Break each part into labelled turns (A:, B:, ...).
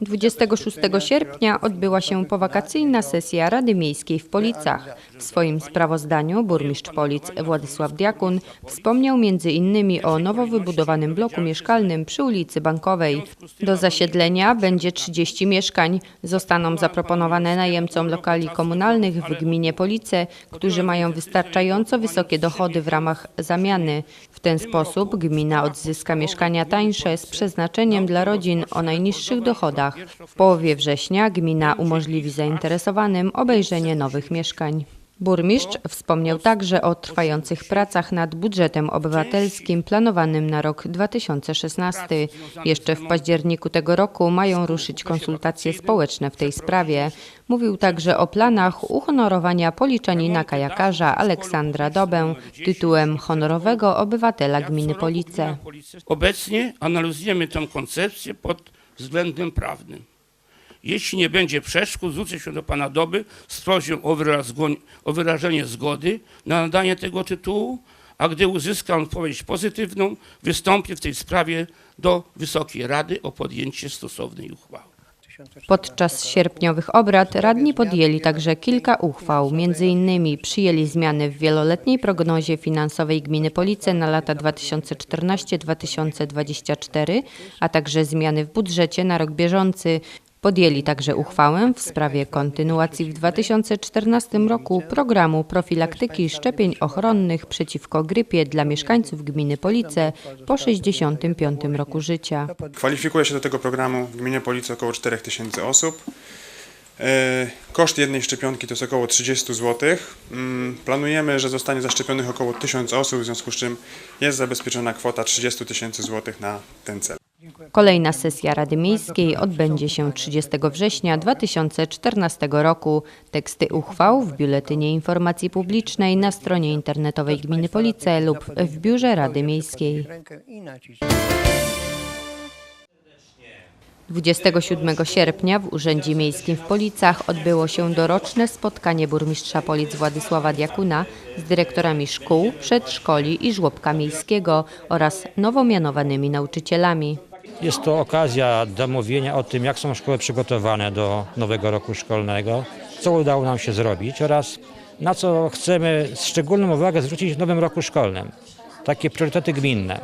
A: 26 sierpnia odbyła się powakacyjna sesja Rady Miejskiej w Policach. W swoim sprawozdaniu burmistrz Polic Władysław Diakun wspomniał między innymi o nowo wybudowanym bloku mieszkalnym przy ulicy Bankowej. Do zasiedlenia będzie 30 mieszkań. Zostaną zaproponowane najemcom lokali komunalnych w gminie Police, którzy mają wystarczająco wysokie dochody w ramach zamiany. W ten sposób gmina odzyska mieszkania tańsze z przeznaczeniem dla rodzin o najniższych dochodach. W połowie września gmina umożliwi zainteresowanym obejrzenie nowych mieszkań. Burmistrz wspomniał także o trwających pracach nad budżetem obywatelskim planowanym na rok 2016. Jeszcze w październiku tego roku mają ruszyć konsultacje społeczne w tej sprawie. Mówił także o planach uhonorowania policzanina kajakarza Aleksandra Dobę tytułem honorowego obywatela gminy Police.
B: Obecnie analizujemy tę koncepcję pod względem prawnym. Jeśli nie będzie przeszkód, zwrócę się do pana Doby z prośbą o, wyraz, o wyrażenie zgody na nadanie tego tytułu, a gdy uzyskam odpowiedź pozytywną, wystąpię w tej sprawie do Wysokiej Rady o podjęcie stosownej uchwały.
A: Podczas sierpniowych obrad radni podjęli także kilka uchwał. Innymi przyjęli zmiany w wieloletniej prognozie finansowej gminy Police na lata 2014-2024, a także zmiany w budżecie na rok bieżący. Podjęli także uchwałę w sprawie kontynuacji w 2014 roku programu profilaktyki szczepień ochronnych przeciwko grypie dla mieszkańców gminy Police po 65 roku życia.
C: Kwalifikuje się do tego programu w gminie Police około 4000 osób. E, Koszt jednej szczepionki to jest około 30 zł. Mm, Planujemy, że zostanie zaszczepionych około 1000 osób, w związku z czym jest zabezpieczona kwota 30 tysięcy złotych na ten cel.
A: Kolejna sesja Rady Miejskiej odbędzie się 30 września 2014 roku. Teksty uchwał w Biuletynie Informacji Publicznej na stronie internetowej Gminy Police lub w Biurze Rady Miejskiej. 27 sierpnia w Urzędzie Miejskim w Policach odbyło się doroczne spotkanie burmistrza Polic Władysława Diakuna z dyrektorami szkół, przedszkoli i żłobka miejskiego oraz nowo mianowanymi nauczycielami.
D: Jest to okazja do mówienia o tym, jak są szkoły przygotowane do nowego roku szkolnego, co udało nam się zrobić oraz na co chcemy szczególną uwagę zwrócić w nowym roku szkolnym. Takie priorytety gminne.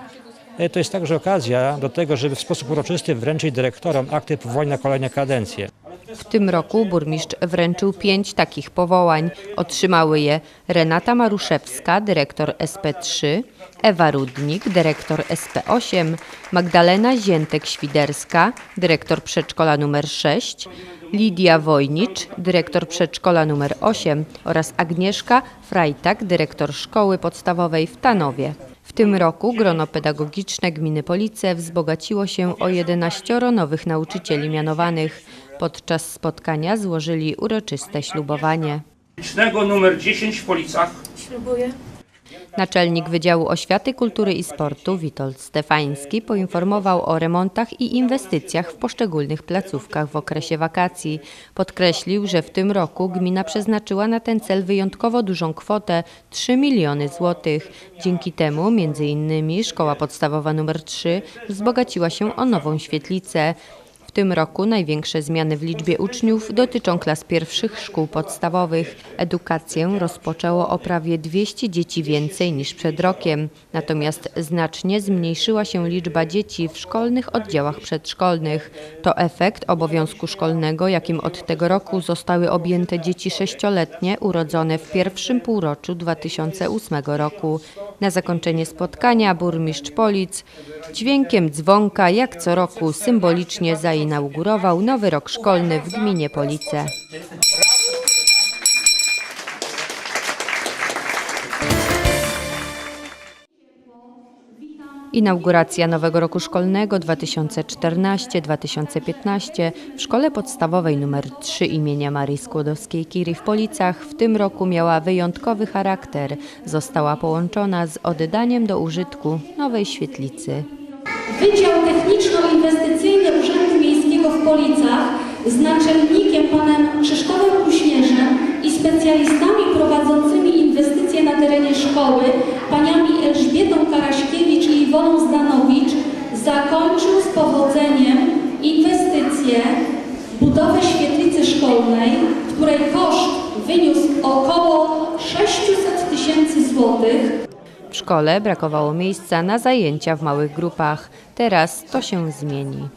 D: E, To jest także okazja do tego, żeby w sposób uroczysty wręczyć dyrektorom akty powołań na kolejne kadencje.
A: W tym roku burmistrz wręczył pięć takich powołań. Otrzymały je Renata Maruszewska, dyrektor SP3, Ewa Rudnik, dyrektor SP8, Magdalena Ziętek-Świderska, dyrektor przedszkola nr 6, Lidia Wojnicz, dyrektor przedszkola nr 8 oraz Agnieszka Frajtak, dyrektor szkoły podstawowej w Tanowie. W tym roku grono pedagogiczne gminy Police wzbogaciło się o 11 nowych nauczycieli mianowanych. Podczas spotkania złożyli uroczyste ślubowanie.
B: Licznego numer 10 w Policach
E: Ślubuję.
A: Naczelnik Wydziału Oświaty, Kultury i Sportu Witold Stefański poinformował o remontach i inwestycjach w poszczególnych placówkach w okresie wakacji. Podkreślił, że w tym roku gmina przeznaczyła na ten cel wyjątkowo dużą kwotę 3 miliony złotych. Dzięki temu między innymi szkoła podstawowa nr 3 wzbogaciła się o nową świetlicę. Tym roku największe zmiany w liczbie uczniów dotyczą klas pierwszych szkół podstawowych. Edukację rozpoczęło o prawie 200 dzieci więcej niż przed rokiem. Natomiast znacznie zmniejszyła się liczba dzieci w szkolnych oddziałach przedszkolnych. To efekt obowiązku szkolnego, jakim od tego roku zostały objęte dzieci sześcioletnie urodzone w pierwszym półroczu 2008 roku. Na zakończenie spotkania burmistrz Polic dźwiękiem dzwonka jak co roku symbolicznie zainaugurował nowy rok szkolny w gminie Police. Inauguracja nowego roku szkolnego 2014-2015 w szkole podstawowej nr 3 imienia Marii Skłodowskiej-Curie w Policach w tym roku miała wyjątkowy charakter. Została połączona z oddaniem do użytku nowej świetlicy.
F: Wydział Techniczno-Inwestycyjny Urzędu Miejskiego w Policach z naczelnikiem panem Krzysztofem Uśmierzem i specjalistami prowadzącymi inwestycje na terenie szkoły, paniami Elżbietą Karaśkiewicz Iwoną Zdanowicz zakończył z powodzeniem inwestycję budowy świetlicy szkolnej, której koszt wyniósł około 600 tysięcy złotych.
A: W szkole brakowało miejsca na zajęcia w małych grupach. Teraz to się zmieni.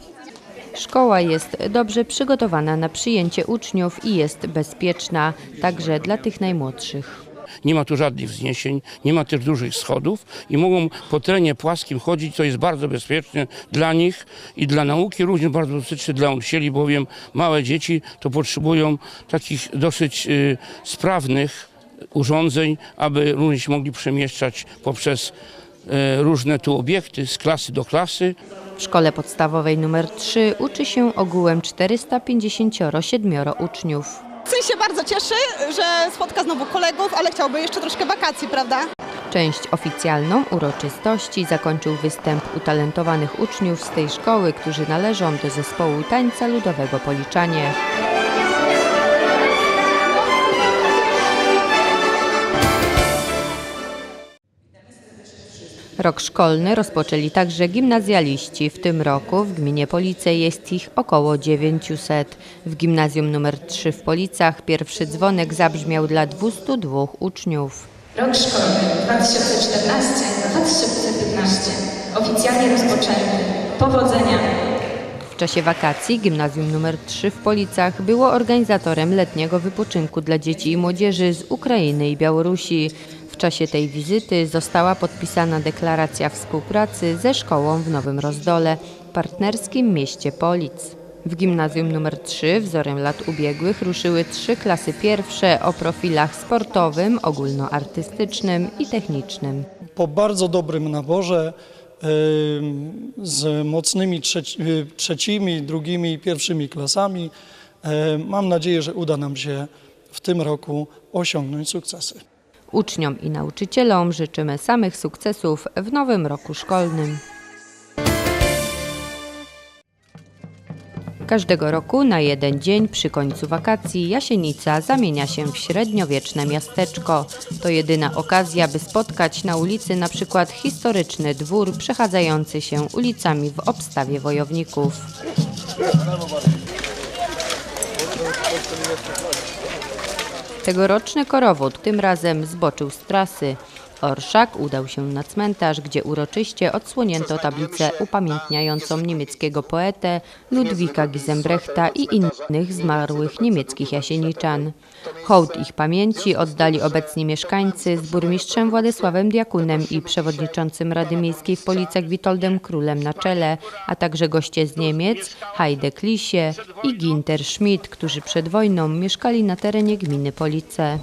A: Szkoła jest dobrze przygotowana na przyjęcie uczniów i jest bezpieczna, także dla tych najmłodszych.
B: Nie ma tu żadnych wzniesień, nie ma też dużych schodów i mogą po terenie płaskim chodzić, co jest bardzo bezpieczne dla nich i dla nauki, również bardzo bezpieczne dla nauczycieli, bowiem małe dzieci to potrzebują takich dosyć y, sprawnych urządzeń, aby również mogli przemieszczać poprzez y, różne tu obiekty z klasy do klasy.
A: W szkole podstawowej nr 3 uczy się ogółem 457 uczniów.
E: Syn się bardzo cieszy, że spotka znowu kolegów, ale chciałby jeszcze troszkę wakacji, prawda?
A: Część oficjalną uroczystości zakończył występ utalentowanych uczniów z tej szkoły, którzy należą do zespołu tańca ludowego Policzanie. Rok szkolny rozpoczęli także gimnazjaliści. W tym roku w gminie Police jest ich około 900. W gimnazjum nr 3 w Policach pierwszy dzwonek zabrzmiał dla 202 uczniów.
G: Rok szkolny 2014-2015 oficjalnie rozpoczęty. Powodzenia!
A: W czasie wakacji gimnazjum nr 3 w Policach było organizatorem letniego wypoczynku dla dzieci i młodzieży z Ukrainy i Białorusi. Czasie tej wizyty została podpisana deklaracja współpracy ze szkołą w Nowym Rozdole, partnerskim mieście Polic. W gimnazjum nr 3 wzorem lat ubiegłych ruszyły trzy klasy pierwsze o profilach sportowym, ogólnoartystycznym i technicznym.
H: po bardzo dobrym naborze z mocnymi trzeci, y, trzecimi, drugimi i pierwszymi klasami. em, Mam nadzieję, że uda nam się w tym roku osiągnąć sukcesy.
A: Uczniom i nauczycielom życzymy samych sukcesów w nowym roku szkolnym. Każdego roku na jeden dzień przy końcu wakacji Jasienica zamienia się w średniowieczne miasteczko. To jedyna okazja, by spotkać na ulicy na przykład historyczny dwór przechadzający się ulicami w obstawie wojowników. Tegoroczny korowód tym razem zboczył z trasy. Orszak udał się na cmentarz, gdzie uroczyście odsłonięto tablicę upamiętniającą niemieckiego poetę Ludwika Gisembrechta i innych zmarłych niemieckich jasieniczan. Hołd ich pamięci oddali obecni mieszkańcy z burmistrzem Władysławem Diakunem i przewodniczącym Rady Miejskiej w Policach Witoldem Królem na czele, a także goście z Niemiec, Heide Klisie i Ginter Schmidt, którzy przed wojną mieszkali na terenie gminy Police.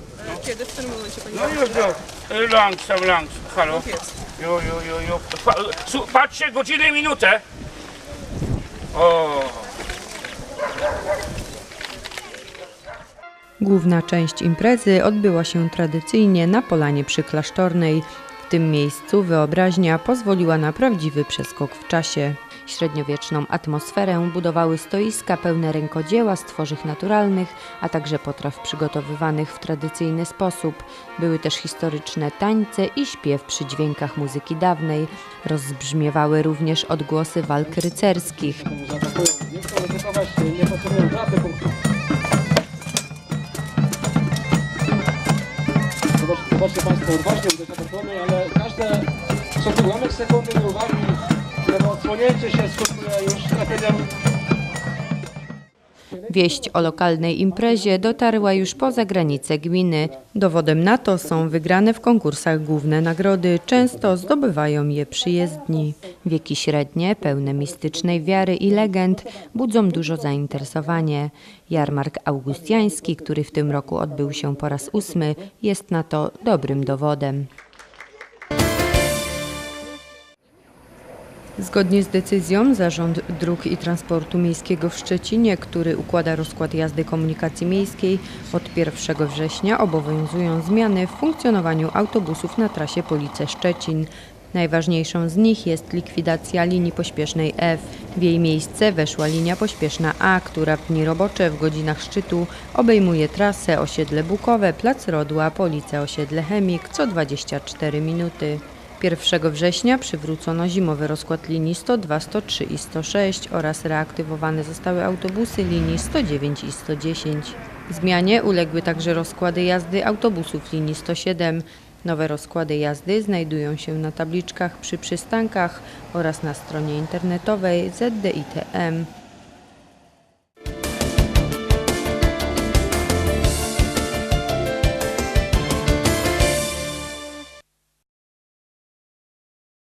E: Kiedy w tym momencie pani
B: No już, już. Langsam, langsam. Halo? Jo, jo, jo, jo. Pa, su, patrzcie, godzinę i minutę. O.
A: Główna część imprezy odbyła się tradycyjnie na polanie przyklasztornej. W tym miejscu wyobraźnia pozwoliła na prawdziwy przeskok w czasie. Średniowieczną atmosferę budowały stoiska pełne rękodzieła z tworzyw naturalnych, a także potraw przygotowywanych w tradycyjny sposób. Były też historyczne tańce i śpiew przy dźwiękach muzyki dawnej. Rozbrzmiewały również odgłosy walk rycerskich.
I: Zobacz- Zobaczcie Państwo, odważnie uderzone ale każde sobie ułamek sekundy nieuwagi, które odsłonięcie się skutkuje już trafieniem
A: Wieść o lokalnej imprezie dotarła już poza granice gminy. Dowodem na to są wygrane w konkursach główne nagrody, często zdobywają je przyjezdni. Wieki średnie, pełne mistycznej wiary i legend, budzą dużo zainteresowanie. Jarmark Augustiański, który w tym roku odbył się po raz ósmy, jest na to dobrym dowodem. Zgodnie z decyzją Zarząd Dróg i Transportu Miejskiego w Szczecinie, który układa rozkład jazdy komunikacji miejskiej, od 1 września obowiązują zmiany w funkcjonowaniu autobusów na trasie Police-Szczecin. Najważniejszą z nich jest likwidacja linii pośpiesznej F. W jej miejsce weszła linia pośpieszna A, która w dni robocze w godzinach szczytu obejmuje trasę osiedle Bukowe, Plac Rodła, Police osiedle Chemik co 24 minuty. 1 września przywrócono zimowy rozkład linii 102, 103 i 106 oraz reaktywowane zostały autobusy linii 109 i 110. Zmianie uległy także rozkłady jazdy autobusów linii 107. Nowe rozkłady jazdy znajdują się na tabliczkach przy przystankach oraz na stronie internetowej ZDITM.